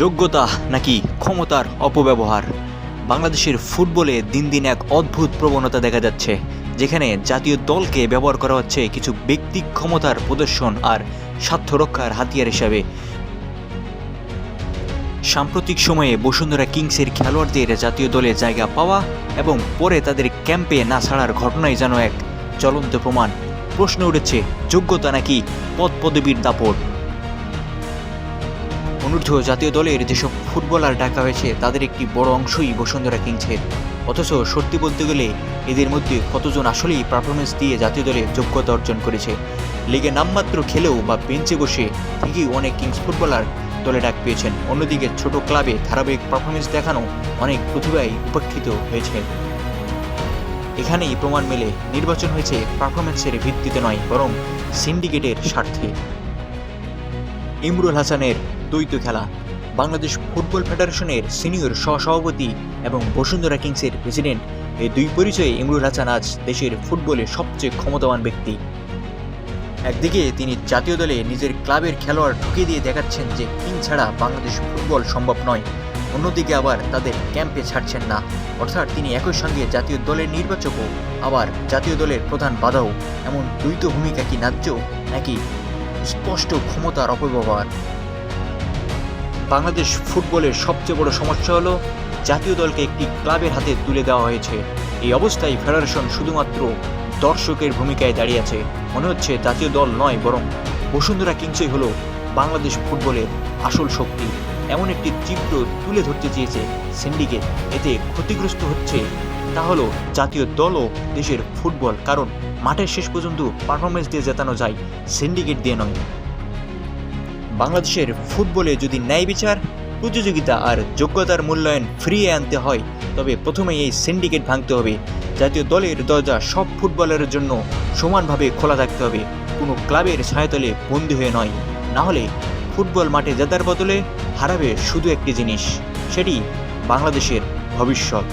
যোগ্যতা নাকি ক্ষমতার অপব্যবহার? বাংলাদেশের ফুটবলে দিন দিন এক অদ্ভুত প্রবণতা দেখা যাচ্ছে, যেখানে জাতীয় দলকে ব্যবহার করা হচ্ছে কিছু ব্যক্তি ক্ষমতার প্রদর্শন আর স্বার্থ রক্ষার হাতিয়ার হিসাবে। সাম্প্রতিক সময়ে বসুন্ধরা কিংসের খেলোয়াড়দের জাতীয় দলে জায়গা পাওয়া এবং পরে তাদের ক্যাম্পে না ছাড়ার ঘটনাই যেন এক জ্বলন্ত প্রমাণ। প্রশ্ন উঠেছে, যোগ্যতা নাকি পদ পদবীর দাপট? অনূর্ধ্ব জাতীয় দলের যেসব ফুটবলার ডাকা হয়েছে, তাদের একটি বড় অংশই বসুন্ধরা কিংসের। অথচ সত্যি বলতে গেলে, এদের মধ্যে কতজন আসলেই পারফরমেন্স দিয়ে জাতীয় দলে যোগ্যতা অর্জন করেছে। লিগে নামমাত্র খেলেও বা বেঞ্চে বসে ঠিকই অনেক কিংস ফুটবলার দলে ডাক পেয়েছেন। অন্যদিকে ছোট ক্লাবে ধারাবাহিক পারফরমেন্স দেখানো অনেক প্রতিভাই উপেক্ষিত হয়েছে। এখানেই প্রমাণ মেলে, নির্বাচন হয়েছে পারফরমেন্সের ভিত্তিতে নয়, বরং সিন্ডিকেটের স্বার্থে। ইমরুল হাসানের দ্বৈত খেলা। বাংলাদেশ ফুটবল ফেডারেশনের সিনিয়র সহসভাপতি এবং বসুন্ধরা কিংসের প্রেসিডেন্ট এই দুই পরিচয়ে ইমরুল হাসান আজ দেশের ফুটবলে সবচেয়ে ক্ষমতাবান ব্যক্তি। একদিকে তিনি জাতীয় দলে নিজের ক্লাবের খেলোয়াড় ঢুকে দিয়ে দেখাচ্ছেন যে কিং ছাড়া বাংলাদেশ ফুটবল সম্ভব নয়। অন্যদিকে আবার তাদের ক্যাম্পে ছাড়ছেন না। অর্থাৎ তিনি একই সঙ্গে জাতীয় দলের নির্বাচকও, আবার জাতীয় দলের প্রধান বাধাও। এমন দ্বৈত ভূমিকা কি ন্যায্য, নাকি স্পষ্ট ক্ষমতার অপব্যবহার। বাংলাদেশ ফুটবলের সবচেয়ে বড় সমস্যা হলো, জাতীয় দলকে একটি ক্লাবের হাতে তুলে দেওয়া হয়েছে। এই অবস্থায় ফেডারেশন শুধুমাত্র দর্শকের ভূমিকায় দাঁড়িয়ে আছে। মনে হচ্ছে জাতীয় দল নয়, বরং বসুন্ধরা কিংসই হলো বাংলাদেশ ফুটবলের আসল শক্তি। এমন একটি চিত্র তুলে ধরতে চেয়েছে সিন্ডিকেট। এতে ক্ষতিগ্রস্ত হচ্ছে তা হলো জাতীয় দল ও দেশের ফুটবল, কারণ মাঠের শেষ পর্যন্ত পারফরমেন্স দিয়ে জেতানো যায় সিন্ডিকেট দিয়ে নয়। বাংলাদেশের ফুটবলে যদি ন্যায় বিচার, প্রতিযোগিতা আর যোগ্যতার মূল্যায়ন ফিরিয়ে আনতে হয়, তবে প্রথমেই এই সিন্ডিকেট ভাঙতে হবে। জাতীয় দলের দরজা সব ফুটবলারের জন্য সমানভাবে খোলা থাকতে হবে। কোনো ক্লাবের ছায়াতলে বন্দী হয়ে নয়। না হলে ফুটবল মাঠে জেতার বদলে হারাবে শুধু একটি জিনিস, সেটি বাংলাদেশের ভবিষ্যৎ।